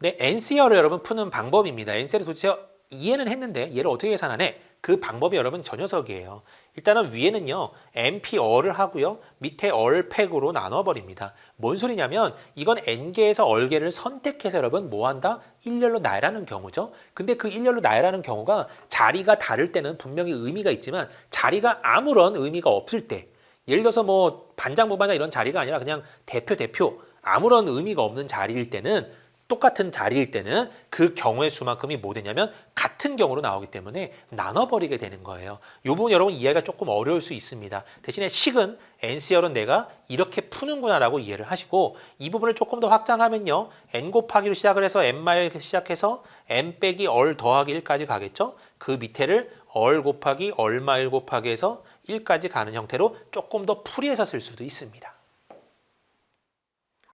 네, NCR을 여러분 푸는 방법입니다. NCR을 도대체 이해는 했는데 얘를 어떻게 계산하네? 그 방법이 여러분 저 녀석이에요. 일단은 위에는요 NP어를 하고요 밑에 얼 팩으로 나눠 버립니다. 뭔 소리냐면 이건 n개에서 얼개를 선택해서 여러분 뭐 한다? 일렬로 나열하는 경우죠. 근데 그 일렬로 나열하는 경우가 자리가 다를 때는 분명히 의미가 있지만 자리가 아무런 의미가 없을 때 예를 들어서 뭐 반장 부반장 이런 자리가 아니라 그냥 대표 대표 아무런 의미가 없는 자리일 때는 똑같은 자리일 때는 그 경우의 수만큼이 뭐 되냐면 같은 경우로 나오기 때문에 나눠버리게 되는 거예요. 이 부분 여러분 이해가 조금 어려울 수 있습니다. 대신에 식은 NCR은 내가 이렇게 푸는구나라고 이해를 하시고 이 부분을 조금 더 확장하면요. n 곱하기로 시작을 해서 n 마일 시작해서 n 빼기 얼 더하기 1까지 가겠죠. 그 밑에를 얼 곱하기 얼마 1 곱하기 해서 1까지 가는 형태로 조금 더 풀이해서 쓸 수도 있습니다.